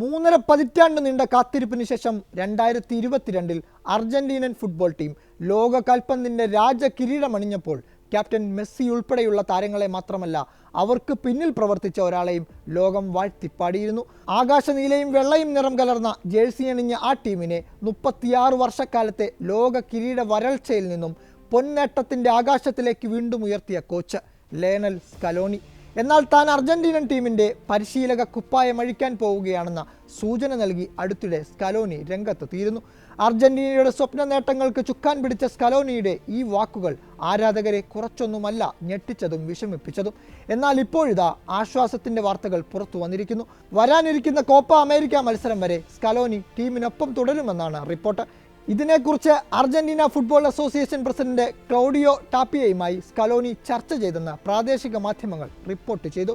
മൂന്നര പതിറ്റാണ്ട് നീണ്ട കാത്തിരിപ്പിന് ശേഷം രണ്ടായിരത്തി ഇരുപത്തിരണ്ടിൽ അർജന്റീനൻ ഫുട്ബോൾ ടീം ലോക കൽപ്പന്തിന്റെ രാജകിരീടമണിഞ്ഞപ്പോൾ ക്യാപ്റ്റൻ മെസ്സി ഉൾപ്പെടെയുള്ള താരങ്ങളെ മാത്രമല്ല അവർക്ക് പിന്നിൽ പ്രവർത്തിച്ച ഒരാളെയും ലോകം വാഴ്ത്തിപ്പാടിയിരുന്നു. ആകാശനീലയും വെള്ളയും നിറം കലർന്ന ജേഴ്സി അണിഞ്ഞ ആ ടീമിനെ മുപ്പത്തിയാറ് വർഷക്കാലത്തെ ലോക കിരീട വരൾച്ചയിൽ നിന്നും പൊന്നേട്ടത്തിന്റെ ആകാശത്തിലേക്ക് വീണ്ടും ഉയർത്തിയ കോച്ച് ലേണൽ സ്കലോണി. എന്നാൽ താൻ അർജന്റീനൻ ടീമിന്റെ പരിശീലക കുപ്പായം അഴിക്കാൻ പോവുകയാണെന്ന സൂചന നൽകി അടുത്തിടെ സ്കലോനി രംഗത്തെത്തിയിരുന്നു. അർജന്റീനയുടെ സ്വപ്ന നേട്ടങ്ങൾക്ക് ചുക്കാൻ പിടിച്ച സ്കലോനിയുടെ ഈ വാക്കുകൾ ആരാധകരെ കുറച്ചൊന്നുമല്ല ഞെട്ടിച്ചതും വിഷമിപ്പിച്ചതും. എന്നാൽ ഇപ്പോഴിതാ ആശ്വാസത്തിന്റെ വാർത്തകൾ പുറത്തു വന്നിരിക്കുന്നു. വരാനിരിക്കുന്ന കോപ്പ അമേരിക്ക മത്സരം വരെ സ്കലോനി ടീമിനൊപ്പം തുടരുമെന്നാണ് റിപ്പോർട്ട്. ഇതിനെക്കുറിച്ച് Argentina football association president Claudio ടാപ്പിയയുമായി Scaloni ചർച്ച ചെയ്തെന്ന് പ്രാദേശിക മാധ്യമങ്ങൾ റിപ്പോർട്ട് ചെയ്തു.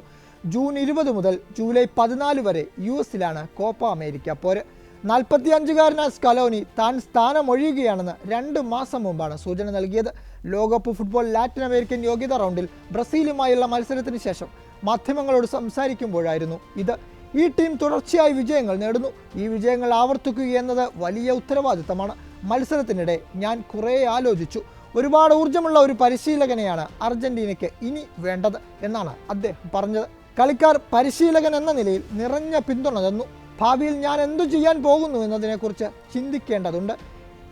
ജൂൺ ഇരുപത് മുതൽ ജൂലൈ പതിനാല് വരെ യു എസിലാണ് കോപ്പ അമേരിക്ക പോര്. നാൽപ്പത്തിയഞ്ചുകാരനായ സ്കലോനി താൻ സ്ഥാനമൊഴിയുകയാണെന്ന് രണ്ട് മാസം മുമ്പാണ് സൂചന നൽകിയത്. ലോകകപ്പ് ഫുട്ബോൾ ലാറ്റിൻ അമേരിക്കൻ യോഗ്യതാ റൗണ്ടിൽ ബ്രസീലുമായുള്ള മത്സരത്തിന് ശേഷം മാധ്യമങ്ങളോട് സംസാരിക്കുമ്പോഴായിരുന്നു ഇത്. ഈ ടീം തുടർച്ചയായി വിജയങ്ങൾ നേടുന്നു. ഈ വിജയങ്ങൾ ആവർത്തിക്കുക എന്നത് വലിയ ഉത്തരവാദിത്തമാണ്. മത്സരത്തിനിടെ ഞാൻ കുറേ ആലോചിച്ചു. ഒരുപാട് ഊർജമുള്ള ഒരു പരിശീലകനെയാണ് അർജന്റീനയ്ക്ക് ഇനി വേണ്ടത് എന്നാണ് അദ്ദേഹം പറഞ്ഞത്. കളിക്കാർ പരിശീലകൻ എന്ന നിലയിൽ നിറഞ്ഞ പിന്തുണ തന്നു. ഭാവിയിൽ ഞാൻ എന്തു ചെയ്യാൻ പോകുന്നു എന്നതിനെക്കുറിച്ച് ചിന്തിക്കേണ്ടതുണ്ട്.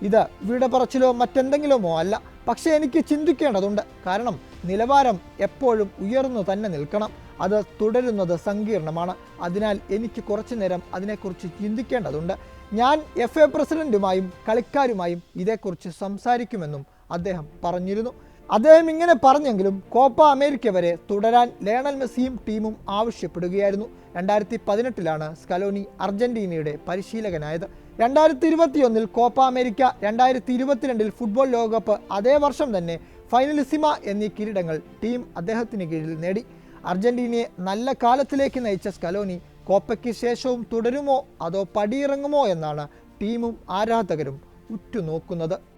ഇത് വീട് പറച്ചിലോ മറ്റെന്തെങ്കിലുമോ അല്ല. പക്ഷേ എനിക്ക് ചിന്തിക്കേണ്ടതുണ്ട്. കാരണം നിലവാരം എപ്പോഴും ഉയർന്നു തന്നെ നിൽക്കണം. അത് തുടരുന്നത് സങ്കീർണമാണ്. അതിനാൽ എനിക്ക് കുറച്ചു നേരം അതിനെക്കുറിച്ച് ചിന്തിക്കേണ്ടതുണ്ട്. ഞാൻ എഫ് എ പ്രസിഡന്റുമായും കളിക്കാരുമായും ഇതേക്കുറിച്ച് സംസാരിക്കുമെന്നും അദ്ദേഹം പറഞ്ഞിരുന്നു. അദ്ദേഹം ഇങ്ങനെ പറഞ്ഞെങ്കിലും കോപ്പ അമേരിക്ക വരെ തുടരാൻ ലേണൽ മെസ്സിയും ടീമും ആവശ്യപ്പെടുകയായിരുന്നു. രണ്ടായിരത്തി പതിനെട്ടിലാണ് സ്കലോനി അർജന്റീനയുടെ പരിശീലകനായത്. രണ്ടായിരത്തി ഇരുപത്തിയൊന്നിൽ കോപ്പ അമേരിക്ക രണ്ടായിരത്തി ഇരുപത്തിരണ്ടിൽ ഫുട്ബോൾ ലോകകപ്പ് അതേ വർഷം തന്നെ ഫൈനലിസിമ എന്നീ കിരീടങ്ങൾ ടീം അദ്ദേഹത്തിന് കീഴിൽ നേടി. അർജന്റീനയെ നല്ല കാലത്തിലേക്ക് നയിച്ച സ്കലോനി കോപ്പയ്ക്ക് ശേഷവും തുടരുമോ അതോ പടിയിറങ്ങുമോ എന്നാണ് ടീമും ആരാധകരും ഉറ്റുനോക്കുന്നത്.